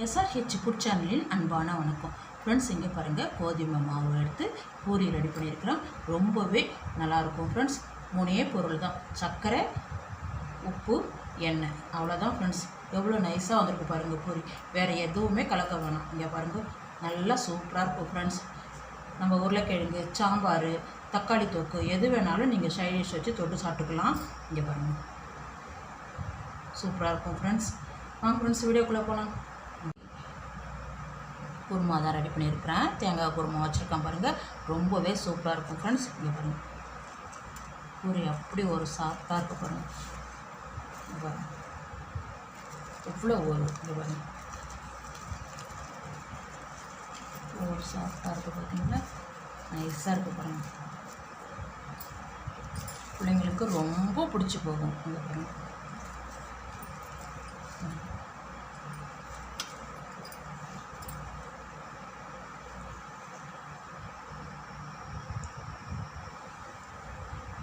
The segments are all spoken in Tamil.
எஸ்ஆர்ஹெச் ஃபுட் சேனலின் அன்பான வணக்கம். ஃப்ரெண்ட்ஸ் இங்கே பாருங்கள் கோதுமை மாவு எடுத்து பூரி ரெடி பண்ணியிருக்கிறோம். ரொம்பவே நல்லாயிருக்கும் ஃப்ரெண்ட்ஸ் மூணே பொருள் தான். சர்க்கரை உப்பு எண்ணெய். அவ்வளோதான் ஃப்ரெண்ட்ஸ் எவ்வளோ நைஸாக வந்திருக்கு பாருங்கள் பூரி. வேறு எதுவுமே கலக்க வேணாம். இங்கே பாருங்கள் நல்லா சூப்பராக இருக்கும் ஃப்ரெண்ட்ஸ் நம்ம உருளைக்கிழங்கு சாம்பார் தக்காளி தொக்கு எது வேணாலும் நீங்கள் சைடிஷ் வச்சு தொட்டு சாப்பிட்டுக்கலாம். இங்கே பாருங்கள் சூப்பராக இருக்கும் ஃப்ரெண்ட்ஸ் வாங்க ஃப்ரெண்ட்ஸ் வீடியோக்குள்ளே போகலாம் குருமா தான் ரெடி பண்ணியிருக்கிறேன். தேங்காய் குருமா வச்சுருக்கேன் பாருங்கள் ரொம்பவே சூப்பராக இருக்கும் ஃப்ரெண்ட்ஸ் இங்கே பாருங்கள் பூரி அப்படி ஒரு சாஃப்டாக இருக்க பாருங்கள் இங்க எவ்வளோ ஒரு இங்கே பாருங்க. ஒரு சாஃப்டாக இருக்குது பார்த்தீங்களா நைஸாக இருக்குது பாருங்கள் பிள்ளைங்களுக்கு ரொம்ப பிடிச்சி போகும். இங்கே பாருங்கள்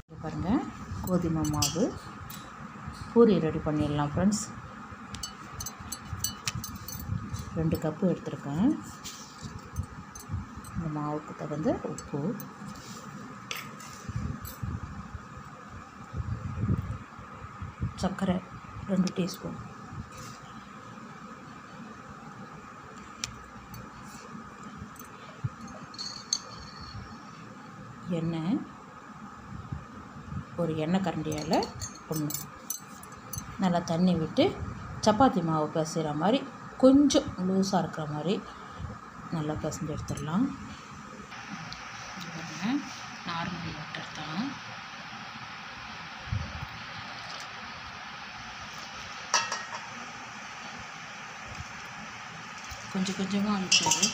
இங்க பாருங்க கோதுமை மாவு. பூரி ரெடி பண்ணிடலாம் ஃப்ரெண்ட்ஸ் ரெண்டு கப்பு எடுத்திருக்கேன். இந்த மாவுக்கு தகுந்த உப்பு. சர்க்கரை ரெண்டு டீஸ்பூன். எண்ணெய். ஒரு எண்ணெய் கரண்டியால் ஒன்று நல்லா தண்ணி விட்டு சப்பாத்தி மாவு பிசைகிற மாதிரி கொஞ்சம் லூஸாக இருக்கிற மாதிரி நல்லா பிசைஞ்சு எடுத்துடலாம். நார்மல் வாட்டர் தான். கொஞ்சம் கொஞ்சமாக அனுப்பிச்சு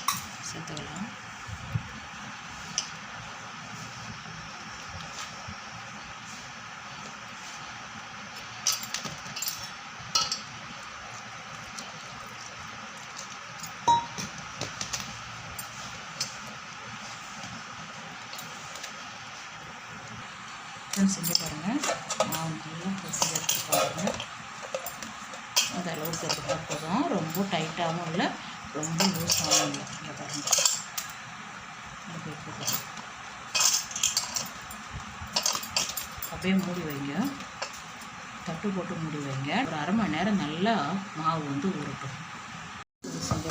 ஃப்ரெண்ட்ஸ் செஞ்சு பாருங்கள் மாவு நல்லா பிசைஞ்சு எடுத்து பாருங்கள் அந்த அளவுக்கு எடுத்தால் போதும். ரொம்ப டைட்டாகவும் இல்லை ரொம்ப லூஸாகவும் இல்லை. இங்கே பாருங்கள் பாருங்க. அப்படியே மூடி வைங்க. தட்டு போட்டு மூடி வைங்க. ஒரு அரை மணி நேரம் நல்லா மாவு வந்து ஊறட்டும். இது செஞ்ச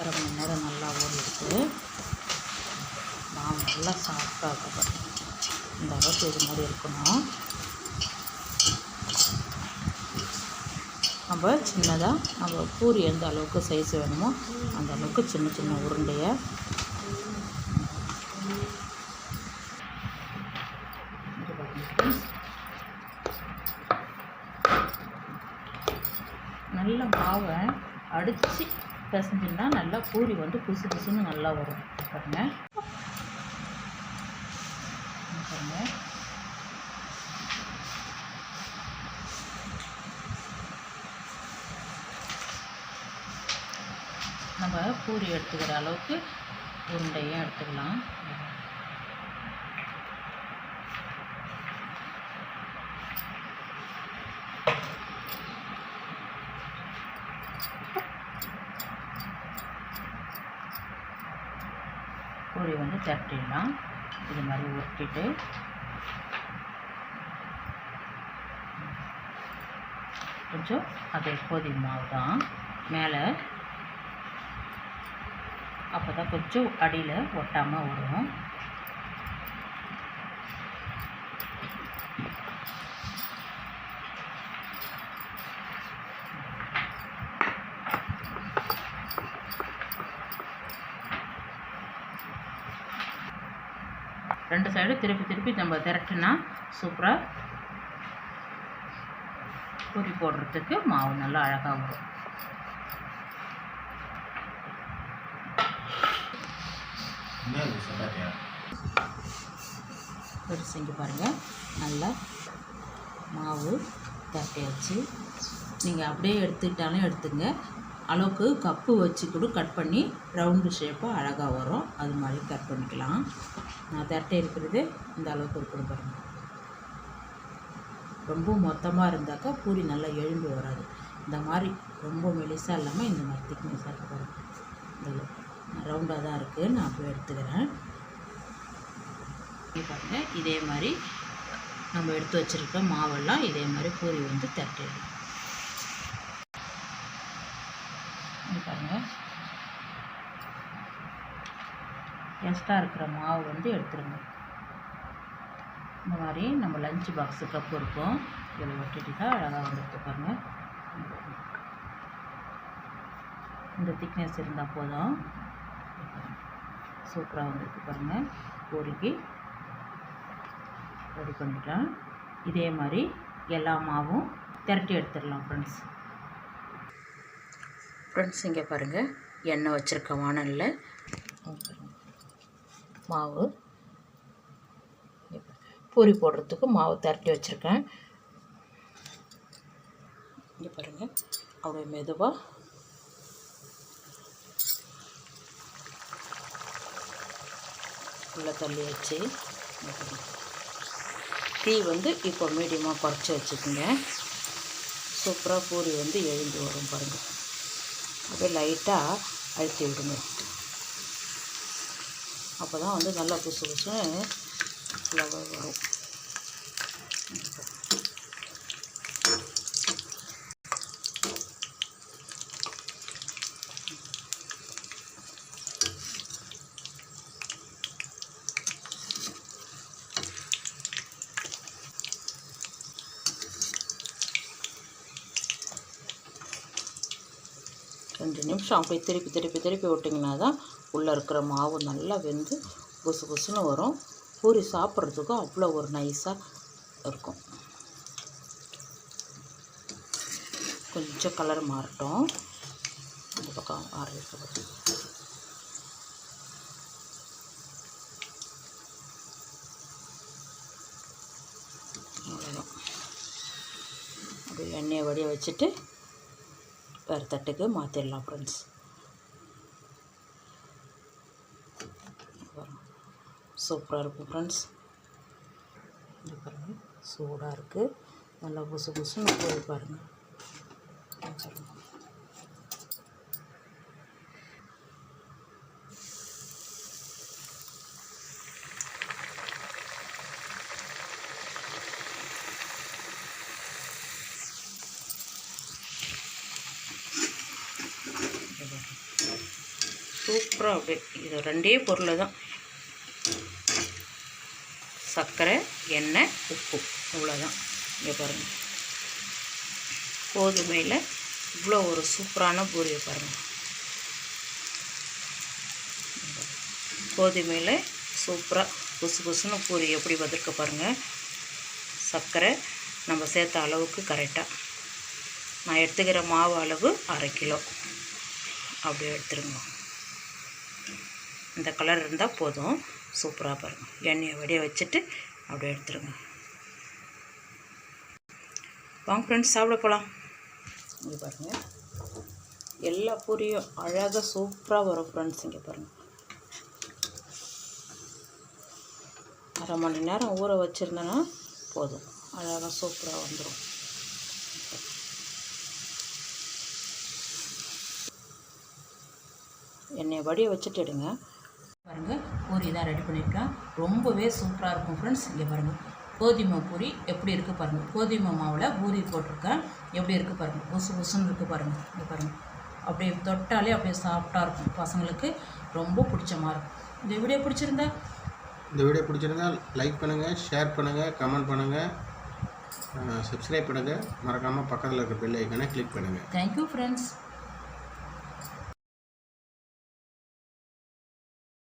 அரை மணி நேரம் நல்லா ஊறிடுது மாவு நல்லா சாஃப்டாக இருக்கும் இந்த அளவுக்கு இது மாதிரி இருக்கணும். நம்ம சின்னதாக நம்ம பூரி எந்த அளவுக்கு சைஸ் வேணுமோ அந்த அளவுக்கு சின்ன சின்ன உருண்டையை நல்ல மாவை அடித்து பிசைஞ்சிங்கன்னா நல்லா பூரி வந்து புசு புசுன்னு நல்லா வரும். பாருங்கள் இங்க பாருங்க நம்ம பூரி எடுத்துக்கிற அளவுக்கு உருண்டையும் எடுத்துக்கலாம். பூரி வந்து தட்டிடலாம். இது மாதிரி உருட்டிட்டு. கொஞ்சம் அதே கோதி மாவு தான் மேலே அப்போ தான் கொஞ்சம் அடியில் ஒட்டாமல் வரும். ரெண்டு சைடும் திருப்பி திருப்பி நம்ம திரட்டினா சூப்பராக பொரி போடுறதுக்கு மாவு நல்லா அழகாக வரும். ஒரு செஞ்சு பாருங்கள் நல்லா மாவு தட்டியாச்சு நீங்கள் அப்படியே எடுத்துக்கிட்டாலும் எடுத்துங்க. அளவுக்கு கப்பு வச்சு கூட கட் பண்ணி ரவுண்டு ஷேப்பாக அழகாக வரும். அது மாதிரி கட் பண்ணிக்கலாம். நான் தட்டை இருக்கிறது இந்த அளவுக்கு இருக்கணும் பாருங்கள் ரொம்ப மொத்தமாக இருந்தாக்கா பூரி நல்லா எழும்பு வராது. இந்த மாதிரி ரொம்ப மெலிசாக இல்லாமல் இந்த மாதிரி திக்னஸாக இருக்கு பாருங்கள் இந்த ரவுண்டாக தான் இருக்குது நான் போய் எடுத்துக்கிறேன். இங்க பாருங்க. இதே மாதிரி நம்ம எடுத்து வச்சுருக்க மாவெல்லாம் இதே மாதிரி பூரி வந்து தட்டிடலாம். இங்க பாருங்க. எக்ஸ்ட்ரா இருக்கிற மாவு வந்து எடுத்துருங்க. இந்த மாதிரி நம்ம லஞ்ச் பாக்ஸு கப் இருக்கும். இதில் ஒட்டிட்டு தான் அழகாக வந்து பாருங்கள் இந்த திக்னஸ் இருந்தால் போதும். சூப்பராக வந்துருக்கு பாருங்கள் பூரிக்கு ரெடி பண்ணிக்கலாம் இதே மாதிரி எல்லா மாவும் திரட்டி எடுத்துடலாம் ஃப்ரெண்ட்ஸ் ஃப்ரெண்ட்ஸ் இங்கே பாருங்கள் எண்ணெய் வச்சுருக்க வானலில் மாவு. பூரி போடுறதுக்கு மாவு திரட்டி வச்சுருக்கேன். இங்கே பாருங்கள் அப்படியே மெதுவாக உள்ளே தள்ளி வச்சு தீ வந்து இப்போ மீடியமாக குறைச்சி வச்சுக்கோங்க. சூப்பராக பூரி வந்து எழுந்து வரும் பாருங்கள் அப்படியே லைட்டாக அழுத்தி விடுங்க. அப்போ தான் வந்து நல்லா புசு புசுன்னு ஃப்ளவர் வரும். ரெண்டு நிமிஷம் அப்படியே திருப்பி திருப்பி திருப்பி விட்டிங்கன்னா தான் உள்ளே இருக்கிற மாவு நல்லா வெந்து புசு புசுன்னு வரும். பூரி சாப்பிட்றதுக்கும் அவ்வளோ ஒரு நைஸாக இருக்கும். கொஞ்சம் கலர் மாறட்டும். இந்த பக்கம் ஆரம்பிச்சு அப்படியே எண்ணெயை வடிய வச்சுட்டு வேறு தட்டுக்கு மாற்றிடலாம் ஃப்ரெண்ட்ஸ் சூப்பராக இருக்கும் ஃப்ரெண்ட்ஸ் இது பாருங்கள் சூடாக இருக்குது நல்லா புசு புசுன்னு போய் பாருங்கள் சூப்பராக அப்படியே இது ரெண்டே பொருள் தான். சர்க்கரை எண்ணெய் உப்பு. இவ்வளோதான் இங்கே பாருங்கள் கோதுமையில் இவ்வளோ ஒரு சூப்பரான பூரியை பாருங்கள் கோதுமையில் சூப்பராக புசு புசுன்னு பூரி எப்படி வதக்க பாருங்கள் சர்க்கரை நம்ம சேர்த்த அளவுக்கு கரெக்டாக நான் எடுத்துக்கிற மாவு அளவு அரை கிலோ. அப்படியே எடுத்துருங்க. இந்த கலர் இருந்தால் போதும். சூப்பராக பாருங்கள் எண்ணெயை வடிய வச்சுட்டு அப்படியே எடுத்துருங்க. வாங்க ஃப்ரெண்ட்ஸ் சாப்பிட போகலாம் இங்கே பாருங்கள் எல்லா பூரியும் அழகாக சூப்பராக வரும் ஃப்ரெண்ட்ஸ் இங்கே பாருங்கள் அரை மணி நேரம் ஊற வச்சுருந்தேன்னா போதும். அழகாக சூப்பராக வந்துடும் எண்ணெயை வடிய வச்சுட்டு எடுங்க. பாருங்கள் பூரி தான் ரெடி பண்ணியிருக்கேன் ரொம்பவே சூப்பராக இருக்கும் ஃப்ரெண்ட்ஸ் இங்கே பாருங்கள் கோதுமை பூரி எப்படி இருக்குது பாருங்கள் கோதுமை மாவில் பூரி போட்டிருக்கேன். எப்படி இருக்குது பாருங்கள் புசு புசுன்னு இருக்குது பாருங்கள் இங்கே பாருங்கள் அப்படியே தொட்டாலே அப்படியே சாஃப்டாக இருக்கும். பசங்களுக்கு ரொம்ப பிடிச்ச மாதிரி இருக்கும். இந்த வீடியோ பிடிச்சிருந்தா இந்த வீடியோ பிடிச்சிருந்தா லைக் பண்ணுங்கள் ஷேர் பண்ணுங்கள் கமெண்ட் பண்ணுங்கள் சப்ஸ்கிரைப் பண்ணுங்கள் மறக்காமல் பக்கத்தில் இருக்க பெல் ஐக்கனை கிளிக் பண்ணுங்கள் தேங்க்யூ ஃப்ரெண்ட்ஸ்